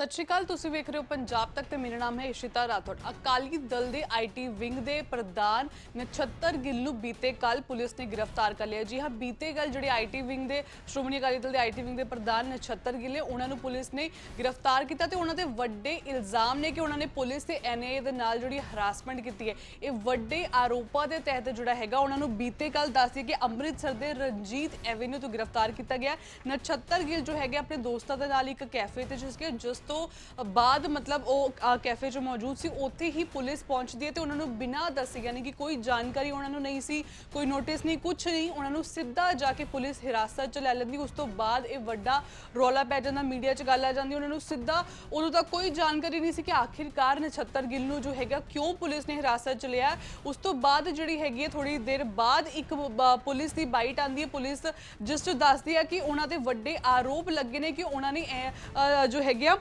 ਸਤਿ ਸ਼੍ਰੀ ਅਕਾਲ, ਤੁਸੀਂ ਵੇਖ ਰਹੇ ਹੋ ਪੰਜਾਬ ਤੱਕ ਤੇ ਮੇਰਾ ਨਾਮ ਹੈ ਇਸ਼ਿਤਾ ਰਾਠੌੜ। ਅਕਾਲੀ ਦਲ ਦੇ ਆਈਟੀ ਵਿੰਗ ਦੇ ਪ੍ਰਧਾਨ ਨਛੱਤਰ ਗਿੱਲ ਨੂੰ ਬੀਤੇ ਕੱਲ ਪੁਲਿਸ ਨੇ ਗ੍ਰਿਫਤਾਰ ਕਰ ਲਿਆ। ਜੀ ਹਾਂ, ਬੀਤੇ ਕੱਲ ਜਿਹੜੇ ਆਈਟੀ ਵਿੰਗ ਦੇ, ਸ਼੍ਰੋਮਣੀ ਅਕਾਲੀ ਦਲ ਦੇ ਆਈਟੀ ਵਿੰਗ ਦੇ ਪ੍ਰਧਾਨ ਨਛੱਤਰ ਗਿੱਲ ਨੇ ਉਹਨਾਂ ਨੂੰ ਪੁਲਿਸ ਨੇ ਗ੍ਰਿਫਤਾਰ ਕੀਤਾ ਤੇ ਉਹਨਾਂ ਤੇ ਵੱਡੇ ਇਲਜ਼ਾਮ ਨੇ ਕਿ ਉਹਨਾਂ ਨੇ ਪੁਲਿਸ ਤੇ ਐਨਆਈਏ ਦੇ ਨਾਲ ਜਿਹੜੀ ਹਰਾਸਮੈਂਟ ਕੀਤੀ ਹੈ। ਇਹ ਵੱਡੇ ਆਰੋਪਾਂ ਦੇ ਤਹਿਤ ਜਿਹੜਾ ਹੈਗਾ, ਉਹਨਾਂ ਨੂੰ ਬੀਤੇ ਕੱਲ ਦੱਸਦੀ ਕਿ ਅੰਮ੍ਰਿਤਸਰ ਦੇ ਰਣਜੀਤ ਐਵੇਨਿਊ ਤੋਂ ਗ੍ਰਿਫਤਾਰ ਕੀਤਾ ਗਿਆ। ਨਛੱਤਰ ਗਿੱਲ ਜੋ ਹੈਗੇ ਆਪਣੇ ਦੋਸਤਾਂ ਦੇ ਨਾਲ ਇੱਕ ਕੈਫੇ ਤੇ, ਜਿਸ ਕੇ ਜਿਸ ਤੋਂ ਬਾਅਦ ਮਤਲਬ ਉਹ ਕੈਫੇ 'ਚ ਮੌਜੂਦ ਸੀ ਉੱਥੇ ਹੀ ਪੁਲਿਸ ਪਹੁੰਚਦੀ ਹੈ ਤੇ ਉਹਨਾਂ ਨੂੰ ਬਿਨਾਂ ਦੱਸੇ ਯਾਨੀ ਕਿ ਕੋਈ ਜਾਣਕਾਰੀ ਉਹਨਾਂ ਨੂੰ ਨਹੀਂ ਸੀ ਕੋਈ ਨੋਟਿਸ ਨਹੀਂ ਕੁਝ ਨਹੀਂ ਉਹਨਾਂ ਨੂੰ ਸਿੱਧਾ ਜਾ ਕੇ ਪੁਲਿਸ ਹਿਰਾਸਤ 'ਚ ਲੈ ਲੈਂਦੀ ਉਸ ਤੋਂ ਬਾਅਦ ਇਹ ਵੱਡਾ ਰੌਲਾ ਪੈ ਜਾਂਦਾ ਮੀਡੀਆ 'ਚ ਗੱਲ ਆ ਜਾਂਦੀ ਉਹਨਾਂ ਨੂੰ ਸਿੱਧਾ ਉਦੋਂ ਤੱਕ ਕੋਈ ਜਾਣਕਾਰੀ ਨਹੀਂ ਸੀ ਕਿ ਆਖਿਰਕਾਰ ਨਛੱਤਰ ਗਿੱਲ ਨੂੰ ਜੋ ਹੈਗਾ ਕਿਉਂ ਪੁਲਿਸ ਨੇ ਹਿਰਾਸਤ 'ਚ ਲਿਆ। ਉਸ ਤੋਂ ਬਾਅਦ ਜਿਹੜੀ ਹੈਗੀ ਹੈ ਥੋੜੀ ਦੇਰ ਬਾਅਦ ਇੱਕ ਬ- ਪੁਲਿਸ ਦੀ ਬਾਈਟ ਆਂਦੀ ਹੈ ਪੁਲਿਸ ਜਿਸ 'ਚ ਦੱਸਦੀ ਹੈ ਕਿ ਉਹਨਾਂ ਦੇ ਵੱਡੇ ਆਰੋਪ ਲੱਗੇ ਨੇ ਕਿ ਉਹਨਾਂ ਨੇ ਇਹ, ਜੋ ਹੈਗੇ ਆ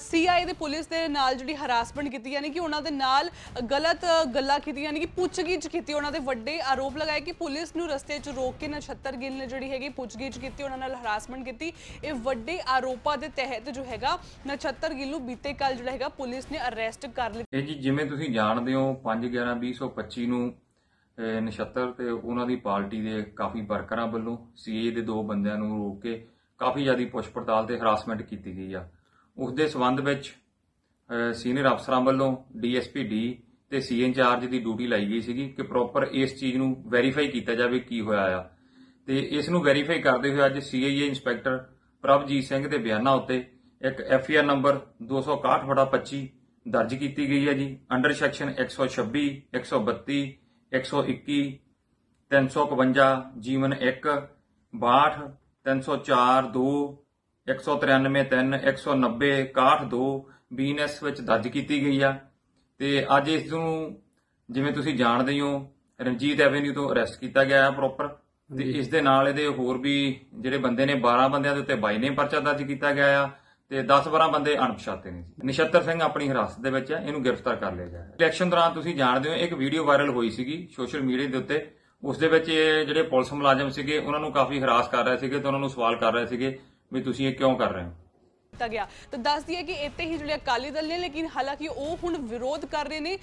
ਸੀਆਈ ਦੇ ਪੁਲਿਸ ਦੇ ਨਾਲ ਜਿਹੜੀ ਹਰਾਸਮੈਂਟ ਕੀਤੀ, ਯਾਨੀ ਕਿ ਉਹਨਾਂ ਦੇ ਨਾਲ ਗਲਤ ਗੱਲਾਂ ਕੀਤੀਆਂ, ਯਾਨੀ ਕਿ ਪੁੱਛਗਿੱਛ ਕੀਤੀ, ਉਹਨਾਂ ਦੇ ਵੱਡੇ ਆਰੋਪ ਲਗਾਏ ਕਿ ਪੁਲਿਸ ਨੂੰ ਰਸਤੇ 'ਚ ਰੋਕ ਕੇ ਨਛੱਤਰ ਗਿੱਲ ਨੇ ਜਿਹੜੀ ਹੈਗੀ ਪੁੱਛਗਿੱਛ ਕੀਤੀ, ਉਹਨਾਂ ਨਾਲ ਹਰਾਸਮੈਂਟ ਕੀਤੀ। ਇਹ ਵੱਡੇ ਆਰੋਪਾਂ ਦੇ ਤਹਿਤ ਜੋ ਹੈਗਾ, ਨਛੱਤਰ ਗਿੱਲ ਨੂੰ ਬੀਤੇ ਕੱਲ ਜਿਹੜਾ ਹੈਗਾ ਪੁਲਿਸ ਨੇ ਅਰੈਸਟ ਕਰ ਲਿਆ ਇਹ ਜੀ ਜਿਵੇਂ ਤੁਸੀਂ ਜਾਣਦੇ ਹੋ 5/11/2025 ਨੂੰ ਨਛੱਤਰ ਤੇ ਉਹਨਾਂ ਦੀ ਪਾਰਟੀ ਦੇ ਕਾਫੀ ਵਰਕਰਾਂ ਵੱਲੋਂ ਸੀਏ ਦੇ ਦੋ ਬੰਦਿਆਂ ਨੂੰ ਰੋਕ ਕੇ ਕਾਫੀ ਜ਼ਿਆਦਾ ਪੁੱਛ ਪੜਤਾਲ ਤੇ ਹਰਾਸਮੈਂਟ ਕੀਤੀ ਗਈ ਆ। ਉਸ ਦੇ ਸਬੰਧ ਵਿੱਚ ਸੀਨੀਅਰ ਅਫਸਰਾਂ ਵੱਲੋਂ ਡੀਐਸਪੀ ਡੀ ਤੇ ਸੀ ਇੰਚਾਰਜ ਦੀ ਡਿਊਟੀ ਲਾਈ ਗਈ ਸੀਗੀ ਕਿ ਪ੍ਰੋਪਰ ਇਸ ਚੀਜ਼ ਨੂੰ ਵੈਰੀਫਾਈ ਕੀਤਾ ਜਾਵੇ ਕੀ ਹੋਇਆ ਆ। ਤੇ ਇਸ ਨੂੰ ਵੈਰੀਫਾਈ ਕਰਦੇ ਹੋਏ ਅੱਜ ਸੀਆਈਏ ਇੰਸਪੈਕਟਰ ਪ੍ਰਭਜੀਤ ਸਿੰਘ ਦੇ ਬਿਆਨਾਂ ਉੱਤੇ ਇੱਕ ਐਫਆਈਆਰ ਨੰਬਰ 261/25 ਦਰਜ ਕੀਤੀ ਗਈ ਹੈ ਜੀ। ਅੰਡਰ ਸੈਕਸ਼ਨ 126 132 121 351 ਜੀਵਨ 1 62 304 2 193 3 190 61 2 ਬੀਐਨਐਸ ਵਿੱਚ ਦਰਜ ਕੀਤੀ ਗਈ ਆ। ਤੇ ਅੱਜ ਇਸ ਨੂੰ ਜਿਵੇਂ ਤੁਸੀਂ ਜਾਣਦੇ ਹੀ ਰਣਜੀਤ ਐਵੇਨਿਊ ਤੋਂ ਅਰੈਸਟ ਕੀਤਾ ਗਿਆ ਹੈ ਪ੍ਰੋਪਰ। ਤੇ ਇਸ ਦੇ ਨਾਲ ਇਹਦੇ ਹੋਰ ਵੀ ਜਿਹੜੇ ਬੰਦੇ ਨੇ 12 ਬੰਦਿਆਂ ਦੇ ਉੱਤੇ 22 ਨੇ ਪਰਚਾ ਦਰਜ ਕੀਤਾ ਗਿਆ ਆ ਤੇ 10-12 ਬੰਦੇ ਅਣਪਛਾਤੇ ਨੇ ਜੀ। ਨਿਸ਼ਤਰ ਸਿੰਘ ਆਪਣੀ ਹਿਰਾਸਤ ਦੇ ਵਿੱਚ ਹੈ ਇਹਨੂੰ ਗ੍ਰਿਫਤਾਰ ਕਰ ਲਿਆ ਗਿਆ। ਹੈ ਇਲੈਕਸ਼ਨ ਦੌਰਾਨ ਤੁਸੀਂ ਜਾਣਦੇ ਹੋ ਇੱਕ ਵੀਡੀਓ ਵਾਇਰਲ ਹੋਈ ਸੀਗੀ ਸੋਸ਼ਲ ਮੀਡੀਆ ਦੇ ਉੱਤੇ। ਉਸ ਦੇ ਵਿੱਚ ਇਹ ਜਿਹੜੇ ਪੁਲਿਸ ਮੁਲਾਜ਼ਮ ਸੀਗੇ ਉਹਨਾਂ ਨੂੰ ਕਾਫੀ ਹਰਾਸ ਕਰ ਰਹੇ ਸੀਗੇ ਤੇ ਉਹਨਾਂ ਨੂੰ ਸਵਾਲ ਕਰ ਰਹੇ ਸੀਗੇ ਵੀ ਤੁਸੀਂ ਇਹ ਕਿਉਂ ਕਰ ਰਹੇ ਹੋ? ਕੀਤਾ ਗਿਆ। ਤਾਂ ਦੱਸ ਦਈਏ ਕਿ ਇੱਥੇ ਹੀ ਜਿਹੜੇ ਅਕਾਲੀ ਦਲ ਨੇ ਲੇਕਿਨ ਹਾਲਾਂਕਿ ਉਹ ਹੁਣ ਵਿਰੋਧ ਕਰ ਰਹੇ ਨੇ।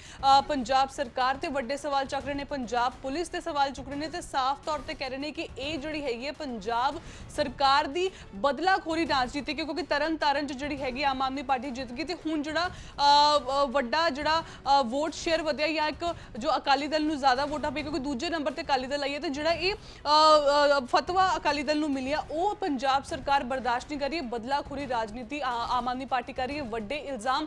ਪੰਜਾਬ ਸਰਕਾਰ ਤੇ ਵੱਡੇ ਸਵਾਲ ਚੱਕ ਰਹੇ ਨੇ ਪੰਜਾਬ ਪੁਲਿਸ ਤੇ ਸਵਾਲ ਚੁੱਕ ਰਹੇ ਨੇ ਤੇ ਸਾਫ਼ ਤੌਰ ਤੇ ਕਹਿ ਰਹੇ ਨੇ ਕਿ ਇਹ ਜਿਹੜੀ ਹੈਗੀ ਹੈ ਪੰਜਾਬ ਸਰਕਾਰ ਦੀ ਬਦਲਾਖੋਰੀ ਰਾਜਨੀਤੀ ਕਿਉਂਕਿ ਕਿਉਂਕਿ ਤਰਨ ਤਾਰਨ ਚ ਜਿਹੜੀ ਹੈਗੀ ਆਮ ਆਦਮੀ ਪਾਰਟੀ ਜਿੱਤ ਗਈ ਤੇ ਹੁਣ ਜਿਹੜਾ ਅ, ਵੱਡਾ ਜਿਹੜਾ ਅ, ਵੋਟ ਸ਼ੇਅਰ ਵਧਿਆ ਜਾਂ ਇੱਕ ਜੋ ਅਕਾਲੀ ਦਲ ਨੂੰ ਜ਼ਿਆਦਾ ਵੋਟਾਂ ਪਈ ਕਿਉਂਕਿ ਦੂਜੇ ਨੰਬਰ ਤੇ ਅਕਾਲੀ ਦਲ ਆਈ ਹੈ ਤੇ ਜਿਹੜਾ ਇਹ ਅ, ਫਤਵਾ ਅਕਾਲੀ ਦਲ ਨੂੰ ਮਿਲਿਆ ਉਹ ਪੰਜਾਬ ਸਰਕਾਰ ਬਰਦਾਸ਼ਤ ਨਹੀਂ ਕਰ ਰਹੀ ਹੈ ਬਦਲਾਖੋਰੀ ਰਾਜਨੀਤੀ ਆ- ਆਮ ਆਦਮੀ ਪਾਰਟੀ ਕਰ ਰਹੀ ਹੈ। ਵੱਡੇ ਇਲਜ਼ਾਮ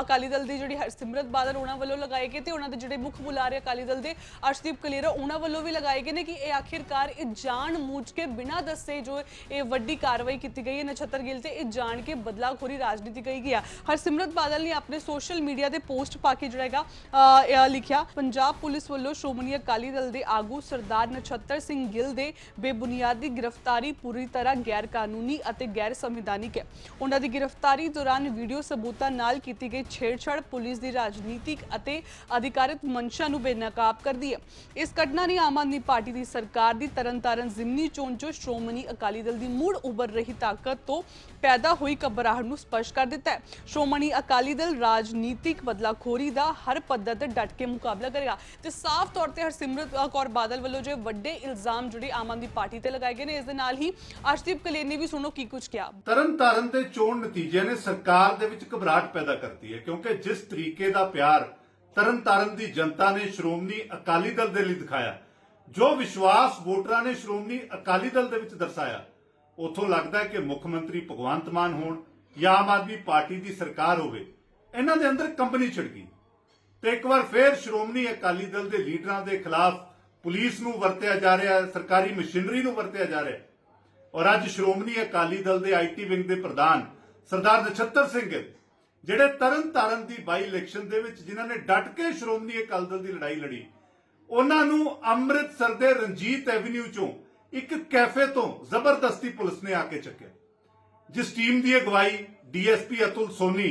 ਅਕਾਲੀ ਦਲ ਦੀ ਜਿਹੜੀ ਹਰਸਿਮਰਤ ਬਾਦਲ ਉਹਨਾਂ ਵੱਲੋਂ ਲਗਾਏ ਗਏ ਤੇ ਉਹਨਾਂ ਦੇ ਜਿਹੜੇ ਮੁੱਖ ਬੁਲਾਰੇ ਅਕਾਲੀ ਦਲ ਦੇ ਅਰਸ਼ਦੀਪ ਕਲੇਰਾ ਉਹਨਾਂ ਵੱਲੋਂ ਵੀ ਲਗਾਏ ਗਏ ਨੇ ਕਿ ਇਹ ਆਖਿਰਕਾਰ ਇਹ ਜਾਣ ਮੂਝ ਕੇ ਬਿਨਾਂ ਦੱਸੇ ਜੋ ਇਹ ਵੱਡੀ ਕਾਰਵਾਈ ਕੀਤੀ ਗਈ ਹੈ ਨਛੱਤਰ ਗਿੱਲ ਤੇ ਇਹ ਜਾਣ ਕੇ ਬਦਲਾਖੋਰੀ ਰਾਜਨੀਤੀ ਕਹੀ ਗਈ ਆ। ਹਰਸਿਮਰਤ ਬਾਦਲ ਨੇ ਆਪਣੇ ਸੋਸ਼ਲ ਮੀਡੀਆ ਤੇ ਪੋਸਟ ਪਾ ਕੇ ਜਿਹੜਾ ਹੈਗਾ ਅ, ਇਹ ਲਿਖਿਆ ਪੰਜਾਬ ਪੁਲਿਸ ਵੱਲੋਂ ਸ਼੍ਰੋਮਣੀ ਅਕਾਲੀ ਦਲ ਦੇ ਆਗੂ ਸਰਦਾਰ ਨਛੱਤਰ ਸਿੰਘ ਗਿੱਲ ਦੇ ਬੇਬੁਨਿਆਦੀ ਗ੍ਰਿਫਤਾਰੀ ਪੂਰੀ ਤਰ੍ਹਾਂ ਗੈਰ ਕਾਨੂੰਨੀ ਅਤੇ ਗੈਰ ਸੰਵਿਧਾਨਿਕ ਹੈ। ਉਹਨਾਂ ਦੀ ਗ੍ਰਿਫਤਾਰੀ ਦੌਰਾਨ ਵੀਡੀਓ ਸਬੂਤਾਂ ਨਾਲ ਕੀਤੀ ਗਈ ਛੇੜਛਾੜ ਪੁਲਿਸ ਦੀ ਰਾਜਨੀਤਿਕ ਅਤੇ ਅਧਿਕਾਰਿਤ ਮਨਸ਼ਾ ਨੂੰ ਬੇਨਕਾਬ ਕਰਦੀ ਹੈ। ਇਸ ਘਟਨਾ ਨੇ ਆਮ ਆਦਮੀ ਪਾਰਟੀ ਦੀ ਸਰਕਾਰ ਦੀ ਤਰਨਤਾਰਨ ਜ਼ਿਮਨੀ ਚੋਣ ਚੋਂ ਸ਼੍ਰੋਮਣੀ ਅਕਾਲੀ ਦਲ ਦੀ ਮੁੜ ਉੱਭਰ ਰਹੀ ਤਾਕਤ ਤੋਂ ਪੈਦਾ ਹੋਈ ਘਬਰਾਹਟ ਨੂੰ ਸਪਸ਼ਟ ਕਰ ਦਿੱਤਾ ਹੈ। ਸ਼੍ਰੋਮਣੀ ਅਕਾਲੀ ਦਲ ਰਾਜਨੀਤਿਕ ਬਦਲਾਖੋਰੀ ਦਾ ਹਰ ਪੱਧਰ ਤੇ ਡਟ ਕੇ ਮੁਕਾਬਲਾ ਕਰੇਗਾ ਤੇ ਸਾਫ਼ ਤੌਰ ਤੇ ਹਰਸਿਮਰਤ ਕੌਰ ਬਾਦਲ ਵੱਲੋਂ ਜੋ ਵੱਡੇ ਇਲਜ਼ਾਮ ਜੁੜੇ ਆਮ ਆਦਮੀ ਪਾਰਟੀ ਤੇ ਲਗਾਏ ਗਏ ਨੇ, ਇਸ ਦੇ ਨਾਲ ਹੀ ਅਰਸ਼ਦੀਪ ਕਲੇਰ ਨੇ ਵੀ ਸੁਣੋ ਕੀ ਕੁਝ ਕਿਹਾ। ਤਰਨ ਤਾਰਨ ਦੇ ਚੋਣ ਨਤੀਜੇ ਨੇ ਸਰਕਾਰ ਦੇ ਵਿੱਚ ਘਬਰਾਹਟ ਪੈਦਾ ਕਰਤੀ ਹੈ, ਕਿਉਂਕਿ ਜਿਸ ਤਰੀਕੇ ਦਾ ਪਿਆਰ ਤਰਨ ਤਾਰਨ ਦੀ ਜਨਤਾ ਨੇ ਸ਼੍ਰੋਮਣੀ ਅਕਾਲੀ ਦਲ ਦੇ ਲਈ ਦਿਖਾਇਆ, ਜੋ ਵਿਸ਼ਵਾਸ ਵੋਟਰਾਂ ਨੇ ਸ਼੍ਰੋਮਣੀ ਅਕਾਲੀ ਦਲ ਦੇ ਵਿੱਚ ਦਰਸਾਇਆ, ਉਥੋਂ ਲੱਗਦਾ ਹੈ ਕਿ ਮੁੱਖ ਮੰਤਰੀ ਭਗਵੰਤ ਮਾਨ ਹੋਣ ਜਾਂ ਆਮ ਆਦਮੀ ਪਾਰਟੀ ਦੀ ਸਰਕਾਰ ਹੋਵੇ, ਇਹਨਾਂ ਦੇ ਅੰਦਰ ਕੰਪਨੀ ਛਿੜ ਗਈ ਤੇ ਇੱਕ ਵਾਰ ਫੇਰ ਸ਼੍ਰੋਮਣੀ ਅਕਾਲੀ ਦਲ ਦੇ ਲੀਡਰਾਂ ਦੇ ਖਿਲਾਫ ਪੁਲਿਸ ਨੂੰ ਵਰਤਿਆ ਜਾ ਰਿਹਾ ਹੈ, ਸਰਕਾਰੀ ਮਸ਼ੀਨਰੀ ਨੂੰ ਵਰਤਿਆ ਜਾ ਰਿਹਾ ਹੈ ਔਰ ਅੱਜ ਸ਼੍ਰੋਮਣੀ ਅਕਾਲੀ ਦਲ ਦੇ ਆਈਟੀ ਵਿੰਗ ਦੇ ਪ੍ਰਧਾਨ ਸਰਦਾਰ ਨਛੱਤਰ ਸਿੰਘ, ਜਿਹੜੇ ਤਰਨ ਤਾਰਨ ਦੀ ਬਾਈ ਇਲੈਕਸ਼ਨ ਦੇ ਵਿੱਚ ਜਿਨ੍ਹਾਂ ਨੇ ਡਟ ਕੇ ਸ਼੍ਰੋਮਣੀ ਅਕਾਲੀ ਦਲ ਦੀ ਲੜਾਈ ਲੜੀ, ਉਹਨਾਂ ਨੂੰ ਅੰਮ੍ਰਿਤਸਰ ਦੇ ਰਣਜੀਤ ਐਵਨਿਊ ਚੋਂ ਇੱਕ ਕੈਫੇ ਤੋਂ ਜ਼ਬਰਦਸਤੀ ਪੁਲਿਸ ਨੇ ਆ ਕੇ ਚੱਕਿਆ। ਜਿਸ ਟੀਮ ਦੀ ਅਗਵਾਈ ਡੀਐਸਪੀ ਅਤੁਲ ਸੋਨੀ,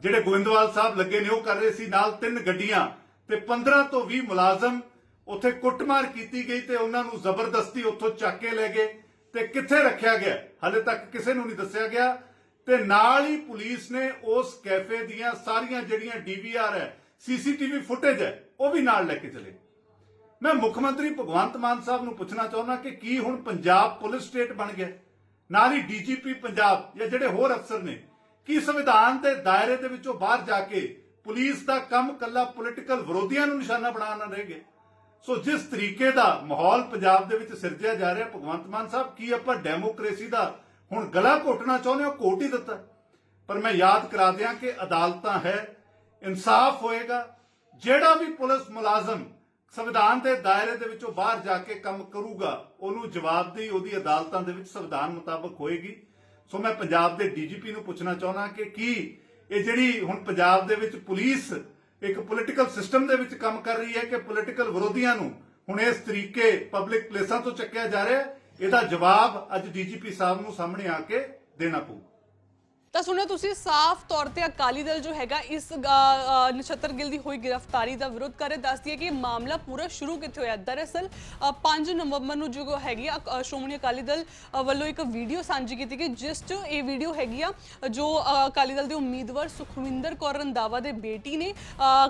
ਜਿਹੜੇ ਗੋਇੰਦਵਾਲ ਸਾਹਿਬ ਲੱਗੇ ਨੇ, ਉਹ ਕਰ ਰਹੇ ਸੀ। ਨਾਲ ਤਿੰਨ ਗੱਡੀਆਂ ਤੇ 15 ਤੋਂ 20 ਮੁਲਾਜ਼ਮ ਉੱਥੇ ਕੁੱਟਮਾਰ ਕੀਤੀ ਗਈ ਤੇ ਉਹਨਾਂ ਨੂੰ ਜ਼ਬਰਦਸਤੀ ਉੱਥੋਂ ਚੱਕ ਕੇ ਲੈ ਗਏ। ਤੇ ਕਿੱਥੇ ਰੱਖਿਆ ਗਿਆ? ਹਾਲੇ ਤੱਕ ਕਿਸੇ ਨੂੰ ਨਹੀਂ ਦੱਸਿਆ ਗਿਆ। ਤੇ ਨਾਲ ਹੀ ਪੁਲਿਸ ਨੇ ਉਸ ਕੈਫੇ ਦੀਆਂ ਸਾਰੀਆਂ ਜਿਹੜੀਆਂ ਡੀਵੀਆਰ ਹੈ ਸੀਸੀਟੀਵੀ ਫੁਟੇਜ ਹੈ, ਉਹ ਵੀ ਨਾਲ ਲੈ ਕੇ ਚਲੇ। ਮੈਂ ਮੁੱਖ ਮੰਤਰੀ ਭਗਵੰਤ ਮਾਨ ਸਾਹਿਬ ਨੂੰ ਪੁੱਛਣਾ ਚਾਹੁੰਦਾ ਕਿ ਕੀ ਹੁਣ ਪੰਜਾਬ ਪੁਲਿਸ ਸਟੇਟ ਬਣ ਗਿਆ? ਨਾਲ ਹੀ ਡੀਜੀਪੀ ਪੰਜਾਬ ਜਾਂ ਜਿਹੜੇ ਹੋਰ ਅਫਸਰ ਨੇ, ਕੀ ਸੰਵਿਧਾਨ ਦੇ ਦਾਇਰੇ ਦੇ ਵਿੱਚੋਂ ਬਾਹਰ ਜਾ ਕੇ ਪੁਲਿਸ ਦਾ ਕੰਮ ਕੱਲਾ ਪੋਲੀਟੀਕਲ ਵਿਰੋਧੀਆਂ ਨੂੰ ਨਿਸ਼ਾਨਾ ਬਣਾਉਣਾ ਰਹਿ ਗਿਆ? ਸੋ ਜਿਸ ਤਰੀਕੇ ਦਾ ਮਾਹੌਲ ਪੰਜਾਬ ਦੇ ਵਿੱਚ ਸਿਰਜਿਆ ਜਾ ਰਿਹਾ, ਭਗਵੰਤ ਮਾਨ ਸਾਹਿਬ, ਕੀ ਆਪਾਂ ਡੈਮੋਕ੍ਰੇਸੀ ਦਾ ਹੁਣ ਗਲਾ ਘੋਟਣਾ ਚਾਹੁੰਦੇ ਹੋ? ਘੋਟ ਹੀ ਦਿੱਤਾ। ਪਰ ਮੈਂ ਯਾਦ ਕਰਾ ਦਿਆਂ ਕਿ ਅਦਾਲਤਾਂ ਹੈ, ਇਨਸਾਫ ਹੋਏਗਾ। ਜਿਹੜਾ ਵੀ ਪੁਲਿਸ ਮੁਲਾਜ਼ਮ ਸੰਵਿਧਾਨ ਦੇ ਦਾਇਰੇ ਦੇ ਵਿੱਚੋਂ ਬਾਹਰ ਜਾ ਕੇ ਕੰਮ ਕਰੂਗਾ, ਉਹਨੂੰ ਜਵਾਬਦੇਹੀ ਉਹਦੀ ਅਦਾਲਤਾਂ ਦੇ ਵਿੱਚ ਸੰਵਿਧਾਨ ਮੁਤਾਬਕ ਹੋਏਗੀ। ਸੋ ਮੈਂ ਪੰਜਾਬ ਦੇ ਡੀਜੀਪੀ ਨੂੰ ਪੁੱਛਣਾ ਚਾਹੁੰਦਾ ਕਿ ਕੀ ਇਹ ਜਿਹੜੀ ਹੁਣ ਪੰਜਾਬ ਦੇ ਵਿੱਚ ਪੁਲਿਸ ਇੱਕ ਪੋਲੀਟੀਕਲ ਸਿਸਟਮ ਦੇ ਵਿੱਚ ਕੰਮ ਕਰ ਰਹੀ ਹੈ ਕਿ ਪੋਲੀਟੀਕਲ ਵਿਰੋਧੀਆਂ ਨੂੰ ਹੁਣ ਇਸ ਤਰੀਕੇ ਪਬਲਿਕ ਪਲੇਸਾਂ ਤੋਂ ਚੱਕਿਆ ਜਾ ਰਿਹਾ ਇਹਦਾ ਜਵਾਬ ਅੱਜ ਡੀਜੀਪੀ ਸਾਹਿਬ ਨੂੰ ਸਾਹਮਣੇ ਆ ਕੇ ਦੇਣਾ ਪਊ। ਤਾਂ ਸੁਣਿਆ ਤੁਸੀਂ ਸਾਫ਼ ਤੌਰ ਤੇ ਅਕਾਲੀ ਦਲ ਜੋ ਹੈਗਾ ਇਸ ਨਛੱਤਰ ਗਿੱਲ ਦੀ ਹੋਈ ਗ੍ਰਿਫਤਾਰੀ ਦਾ ਵਿਰੋਧ ਕਰ ਰਿਹਾ। ਦੱਸਦੀ ਹੈ ਕਿ ਇਹ ਮਾਮਲਾ ਪੂਰਾ ਸ਼ੁਰੂ ਕਿੱਥੇ ਹੋਇਆ? ਦਰਅਸਲ ਅ, 5 ਨਵੰਬਰ ਨੂੰ ਜੋ ਹੈਗੀ ਆ ਸ਼੍ਰੋਮਣੀ ਅਕਾਲੀ ਦਲ ਵੱਲੋਂ ਇੱਕ ਵੀਡੀਓ ਸਾਂਝੀ ਕੀਤੀ ਗਈ ਜਿਸ 'ਚ ਇਹ ਵੀਡੀਓ ਹੈਗੀ ਆ ਜੋ ਅਕਾਲੀ ਦਲ ਦੇ ਉਮੀਦਵਾਰ ਸੁਖਵਿੰਦਰ ਕੌਰ ਰੰਦਾਵਾ ਦੇ ਬੇਟੀ ਨੇ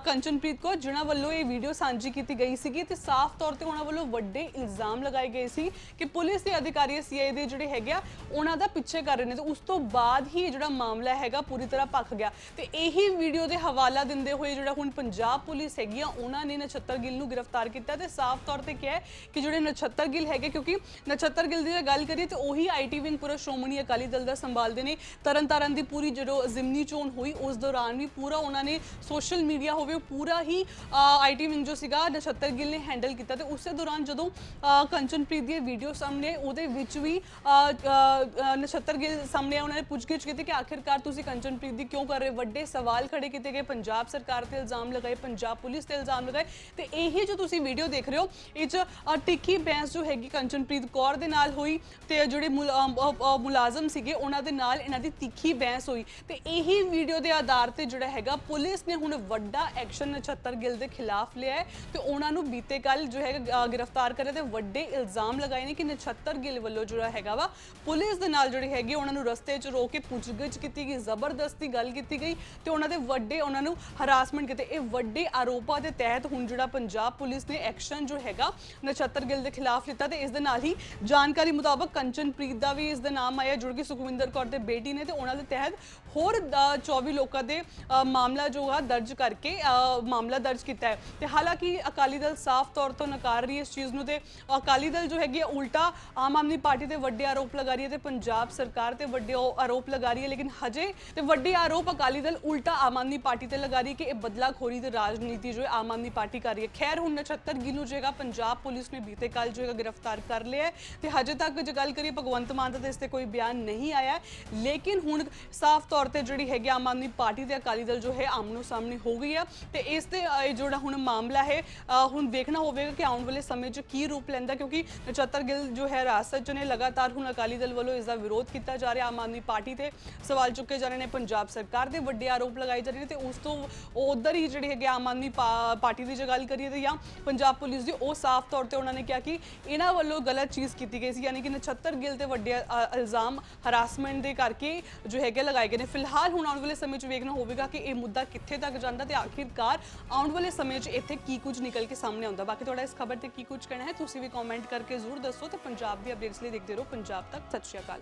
ਕੰਚਨਪ੍ਰੀਤ ਕੌਰ ਜਿਨ੍ਹਾਂ ਵੱਲੋਂ ਇਹ ਵੀਡੀਓ ਸਾਂਝੀ ਕੀਤੀ ਗਈ ਸੀਗੀ ਤੇ ਸਾਫ਼ ਤੌਰ ਤੇ ਉਹਨਾਂ ਵੱਲੋਂ ਵੱਡੇ ਇਲਜ਼ਾਮ ਲਗਾਏ ਗਏ ਸੀ ਕਿ ਪੁਲਿਸ ਦੇ ਅਧਿਕਾਰੀ ਸੀਆਈ ਦੇ ਜਿਹੜੇ ਹੈਗੇ ਆ ਉਹਨਾਂ ਦਾ ਪਿੱਛੇ ਕਰ ਰਹੇ ਨੇ ਤੇ ਉਸ ਤੋਂ ਬਾਅਦ ਹੀ ਜਿਹੜਾ ਜਿਹੜਾ ਮਾਮਲਾ ਹੈਗਾ ਪੂਰੀ ਤਰ੍ਹਾਂ ਭਖ ਗਿਆ। ਤੇ ਇਹੀ ਵੀਡੀਓ ਦੇ ਹਵਾਲਾ ਦਿੰਦੇ ਹੋਏ ਜਿਹੜਾ ਹੁਣ ਪੰਜਾਬ ਪੁਲਿਸ ਹੈਗੀ ਆ ਉਹਨਾਂ ਨੇ ਨਛੱਤਰ ਗਿੱਲ ਨੂੰ ਗ੍ਰਿਫਤਾਰ ਕੀਤਾ ਤੇ ਸਾਫ਼ ਤੌਰ ਤੇ ਕਿਹਾ ਕਿ ਜਿਹੜੇ ਨਛੱਤਰ ਗਿੱਲ ਹੈਗੇ ਕਿਉਂਕਿ ਨਛੱਤਰ ਗਿੱਲ ਦੀ ਗੱਲ ਕਰੀਏ ਤੇ ਉਹੀ ਆਈਟੀ ਵਿੰਗ ਪੂਰਾ ਸ਼੍ਰੋਮਣੀ ਅਕਾਲੀ ਦਲ ਦਾ ਸੰਭਾਲਦੇ ਨੇ। ਤਰਨਤਾਰਨ ਦੀ ਪੂਰੀ ਜਦੋਂ ਜ਼ਿਮਨੀ ਚੋਣ ਹੋਈ ਉਸ ਦੌਰਾਨ ਵੀ ਪੂਰਾ ਉਹਨਾਂ ਨੇ ਸੋਸ਼ਲ ਮੀਡੀਆ ਹੋਵੇ ਉਹ ਪੂਰਾ ਹੀ ਆਈਟੀ ਵਿੰਗ ਜੋ ਸੀਗਾ ਨਛੱਤਰ ਗਿੱਲ ਨੇ ਹੈਂਡਲ ਕੀਤਾ ਤੇ ਉਸੇ ਦੌਰਾਨ ਜਦੋਂ ਅ, ਕੰਚਨਪ੍ਰੀਤ ਦੀ ਵੀਡੀਓ ਸਾਹਮਣੇ ਉਹਦੇ ਵਿੱਚ ਵੀ ਅ, ਨਛੱਤਰ ਗਿੱਲ ਸਾਹਮਣੇ ਉਹਨਾਂ ਨੇ ਪੁੱਛਗਿੱਛ ਕੀਤੀ ਕਿ ਆਖਿਰਕਾਰ ਤੁਸੀਂ ਕੰਚਨਪ੍ਰੀਤ ਦੀ ਕਿਉਂ ਕਰ ਰਹੇ ਵੱਡੇ ਸਵਾਲ ਖੜੇ ਕੀਤੇ ਗਏ। ਪੰਜਾਬ ਸਰਕਾਰ ਤੇ ਇਲਜ਼ਾਮ ਲਗਾਏ ਪੰਜਾਬ ਪੁਲਿਸ ਤੇ ਇਲਜ਼ਾਮ ਲਗਾਏ। ਤੇ ਇਹੀ ਜੋ ਤੁਸੀਂ ਵੀਡੀਓ ਦੇਖ ਰਹੇ ਹੋ ਇਹ ਚ ਅ, ਤਿੱਖੀ ਬਹਿਸ ਜੋ ਹੈਗੀ ਕੰਚਨਪ੍ਰੀਤ ਕੌਰ ਦੇ ਨਾਲ ਹੋਈ ਤੇ ਜਿਹੜੇ ਮੁਲਾਜ਼ਮ ਸੀਗੇ ਉਹਨਾਂ ਦੇ ਨਾਲ ਇਹਨਾਂ ਦੀ ਤਿੱਖੀ ਬਹਿਸ ਹੋਈ। ਤੇ ਇਹੀ ਵੀਡੀਓ ਦੇ ਆਧਾਰ ਤੇ ਜਿਹੜਾ ਹੈਗਾ ਪੁਲਿਸ ਨੇ ਹੁਣ ਵੱਡਾ ਐਕਸ਼ਨ ਨਛੱਤਰ ਗਿੱਲ ਦੇ ਖਿਲਾਫ ਲਿਆ ਹੈ ਤੇ ਉਹਨਾਂ ਨੂੰ ਬੀਤੇ ਕੱਲ ਜੋ ਹੈਗਾ ਗ੍ਰਿਫਤਾਰ ਕਰਿਆ ਤੇ ਵੱਡੇ ਇਲਜ਼ਾਮ ਲਗਾਏ ਨੇ ਕਿ ਨਛੱਤਰ ਗਿੱਲ ਵੱਲੋਂ ਜਿਹੜਾ ਹੈਗਾ ਵਾ ਪੁਲਿਸ ਦੇ ਨਾਲ ਜਿਹੜੀ ਹੈਗੀ ਉਹਨਾਂ ਨੂੰ ਰਸਤੇ 'ਚ ਰੋਕ ਕੇ ਪੁੱਛਗਿੱਛ ਕੀਤੀ ਗਈ, ਜ਼ਬਰਦਸਤੀ ਗੱਲ ਕੀਤੀ ਗਈ ਤੇ ਉਹਨਾਂ ਦੇ ਵੱਡੇ ਉਹਨਾਂ ਨੂੰ ਹਰਾਸਮੈਂਟ ਕੀਤੇ। ਇਹ ਵੱਡੇ ਆਰੋਪਾਂ ਦੇ ਤਹਿਤ ਹੁਣ ਜਿਹੜਾ ਪੰਜਾਬ ਪੁਲਿਸ ਨੇ ਐਕਸ਼ਨ ਜੋ ਹੈਗਾ, ਨਛੱਤਰ ਗਿੱਲ ਦੇ ਖਿਲਾਫ ਲਿੱਤਾ ਤੇ ਇਸ ਦੇ ਨਾਲ ਹੀ ਜਾਣਕਾਰੀ ਮੁਤਾਬਕ ਕੰਚਨਪ੍ਰੀਤ ਦਾ ਵੀ ਇਸ ਦਾ ਨਾਮ ਆਇਆ। ਜੁੜ ਕੇ ਸੁਖਵਿੰਦਰ ਕੌਰ ਦੇ ਬੇਟੀ ਨੇ ਤੇ ਉਹਨਾਂ ਦੇ ਤਹਿਤ ਹੋਰ ਅ, 24 ਲੋਕਾਂ ਦੇ ਮਾਮਲਾ ਜੋ ਹੈ ਦਰਜ ਕਰਕੇ ਮਾਮਲਾ ਦਰਜ ਕੀਤਾ ਹੈ। ਤੇ ਹਾਲਾਂਕਿ ਅਕਾਲੀ ਦਲ ਸਾਫ਼ ਤੌਰ ਤੋਂ ਨਕਾਰ ਰਹੀ ਹੈ ਇਸ ਚੀਜ਼ ਨੂੰ ਤੇ ਅਕਾਲੀ ਦਲ ਜੋ ਹੈਗੀ ਹੈ ਉਲਟਾ ਆਮ ਆਦਮੀ ਪਾਰਟੀ ਤੇ ਵੱਡੇ ਆਰੋਪ ਲਗਾ ਰਹੀ ਹੈ ਤੇ ਪੰਜਾਬ ਸਰਕਾਰ ਤੇ ਵੱਡੇ ਆਰੋਪ ਲਗਾ ਰਹੀ ਹੈ ਲੇਕਿਨ ਹਜੇ ਤੇ ਵੱਡੇ ਆਰੋਪ ਅਕਾਲੀ ਦਲ ਉਲਟਾ ਆਮ ਆਦਮੀ ਪਾਰਟੀ ਤੇ ਲਗਾ ਰਹੀ ਹੈ ਕਿ ਇਹ ਬਦਲਾਖੋਰੀ ਤੇ ਰਾਜਨੀਤੀ ਜੋ ਹੈ ਆਮ ਆਦਮੀ ਪਾਰਟੀ ਕਰ ਰਹੀ ਹੈ। ਖੈਰ ਹੁਣ 79 ਗਿੱਲ ਨੂੰ ਜੇਗਾ ਪੰਜਾਬ ਪੁਲਿਸ ਨੇ ਬੀਤੇ ਕੱਲ ਜੋ ਹੈਗਾ ਗ੍ਰਿਫਤਾਰ ਕਰ ਲਿਆ ਤੇ ਹਜੇ ਤੱਕ ਜੇ ਗੱਲ ਕਰੀਏ ਭਗਵੰਤ ਮਾਨ ਦਾ ਤੇ ਇਸ ਤੇ ਕੋਈ ਬਿਆਨ ਨਹੀਂ ਆਇਆ ਲੇਕਿਨ ਹੁਣ ਸਾਫ਼ ਤੌਰ ਤੇ ਜਿਹੜੀ ਹੈਗੀ ਆਮ ਆਦਮੀ ਪਾਰਟੀ ਤੇ ਅਕਾਲੀ ਦਲ ਜੋ ਹੈ ਆਮਨੋ ਸਾਹਮਣੇ ਹੋ ਗਈ ਹੈ ਤੇ ਇਸ ਤੇ ਜਿਹੜਾ ਹੁਣ ਮਾਮਲਾ ਹੈ ਹੁਣ ਦੇਖਣਾ ਹੋਵੇਗਾ ਕਿ ਆਉਣ ਵਾਲੇ ਸਮੇਂ 'ਚ ਕੀ ਰੂਪ ਲੈਂਦਾ ਕਿਉਂਕਿ ਨਛੱਤਰ ਗਿੱਲ ਜੋ ਹੈ ਰਾਸਤ 'ਚ ਨੇ ਲਗਾਤਾਰ ਹੁਣ ਅਕਾਲੀ ਦਲ ਵੱਲੋਂ ਇਸ ਦਾ ਵਿਰੋਧ ਕੀਤਾ ਜਾ ਰਿਹਾ। ਆਮ ਆਦਮੀ ਪਾਰਟੀ ਤੇ ਸਵਾਲ ਚੁੱਕੇ ਜਾ ਰਹੇ ਨੇ ਪੰਜਾਬ ਸਰਕਾਰ ਦੇ। ਵੱਡੇ ਆਰੋਪ ਲਗਾਏ ਜਾ ਰਹੇ ਨੇ ਤੇ ਉਸ ਤੋਂ ਉਹ ਉਧਰ ਹੀ ਜਿਹੜੀ ਹੈਗੇ ਆਮ ਆਦਮੀ ਪਾ- ਪਾਰਟੀ ਦੀ ਜੇ ਗੱਲ ਕਰੀਏ ਤੇ ਜਾਂ ਪੰਜਾਬ ਪੁਲਿਸ ਦੀ, ਉਹ ਸਾਫ਼ ਤੌਰ ਤੇ ਉਹਨਾਂ ਨੇ ਕਿਹਾ ਕਿ ਇਹਨਾਂ ਵੱਲੋਂ ਗਲਤ ਚੀਜ਼ ਕੀਤੀ ਗਈ ਸੀ। ਯਾਨੀ ਕਿ ਨਛੱਤਰ ਗਿੱਲ ਤੇ ਵੱਡੇ ਇਲਜ਼ਾਮ ਹਰਾਸਮੈਂਟ ਦੇ ਕਰਕੇ ਜੋ ਹੈਗੇ ਲਗਾਏ ਗਏ ਨੇ। ਫਿਲਹਾਲ ਹੁਣ ਆਉਣ ਵਾਲੇ ਸਮੇਂ 'ਚ ਵੇਖਣਾ ਹੋਵੇਗਾ ਕਿ ਇਹ ਮੁੱਦਾ ਕਿੱਥੇ ਤੱਕ ਜਾਂਦਾ ਤੇ ਆਖਿਰਕਾਰ ਆਉਣ ਵਾਲੇ ਸਮੇਂ 'ਚ ਇੱਥੇ ਕੀ ਕੁਝ ਨਿਕਲ ਕੇ ਸਾਹਮਣੇ ਆਉਂਦਾ। ਬਾਕੀ ਤੁਹਾਡਾ ਇਸ ਖਬਰ ਤੇ ਕੀ ਕੁਝ ਕਹਿਣਾ ਹੈ, ਤੁਸੀਂ ਵੀ ਕਮੈਂਟ ਕਰਕੇ ਜ਼ਰੂਰ ਦੱਸੋ ਤੇ ਪੰਜਾਬ ਦੀ ਅਪਡੇਟਸ ਲਈ ਦੇਖਦੇ ਰਹੋ। ਪੰਜਾਬ ਤੱਕ, ਸਤਿ ਸ਼੍ਰੀ ਅਕਾਲ।